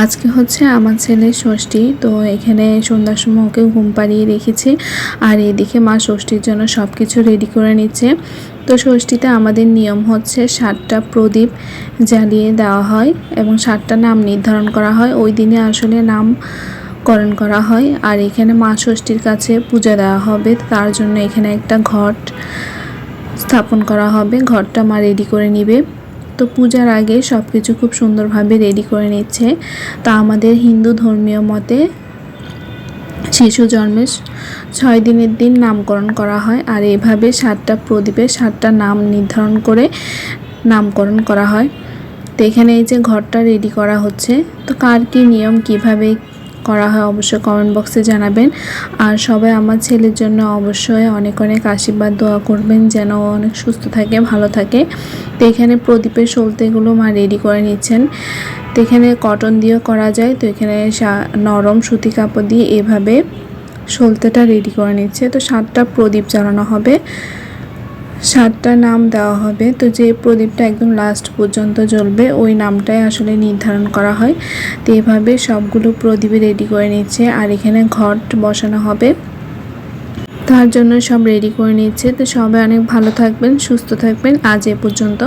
আজকে হচ্ছে আমার ছেলের ষষ্ঠী, তো এখানে সন্ধ্যার সময় ওকে ঘুম পাড়িয়ে রেখেছি। আর এদিকে মা ষষ্ঠীর জন্য সব কিছু রেডি করে নিচ্ছে। তো ষষ্ঠীতে আমাদের নিয়ম হচ্ছে সাতটা প্রদীপ জ্বালিয়ে দেওয়া হয় এবং সাতটা নাম নির্ধারণ করা হয়। ওই দিনে আসলে নাম করণ করা হয়। আর এখানে মা ষষ্ঠীর কাছে পূজা দেওয়া হবে। তার জন্য এখানে একটা ঘট স্থাপন করা হবে। ঘরটা মা রেডি করে নিবে। তো পূজার আগে সব কিছু খুব সুন্দরভাবে রেডি করে নিচ্ছে। তা আমাদের হিন্দু ধর্মীয় মতে শিশু জন্মের ছয় দিনের দিন নামকরণ করা হয় আর এভাবে সাতটা প্রদীপের সাতটা নাম নির্ধারণ করে নামকরণ করা হয়। তো এখানে এই যে ঘরটা রেডি করা হচ্ছে, তো কার কী নিয়ম, কীভাবে করা হয়, অবশ্যই কমেন্ট বক্সে জানাবেন। আর সবাই আমার ছেলের জন্য অবশ্যই অনেক অনেক আশীর্বাদ, দোয়া করবেন যেন অনেক সুস্থ থাকে, ভালো থাকে। তো এখানে প্রদীপের সলতেগুলো মা রেডি করে নিচ্ছেন। তো এখানে কটন দিয়েও করা যায়, তো এখানে নরম সুতি কাপড় দিয়ে এভাবে সলতেটা রেডি করে নিচ্ছে। তো সাতটা প্রদীপ জ্বালানো হবে। সাতটা নাম দেওয়া হবে। তো যে প্রদীপটা একদম লাস্ট পর্যন্ত জ্বলবে, ওই নামটাই আসলে নির্ধারণ করা হয়। তো এভাবে সবগুলো প্রদীপে রেডি করে নিচ্ছে। আর এখানে ঘট বসানো হবে। তার জন্য সব রেডি করে নিচ্ছে। তো সবাই অনেক ভালো থাকবেন, সুস্থ থাকবেন। আজ এ পর্যন্ত।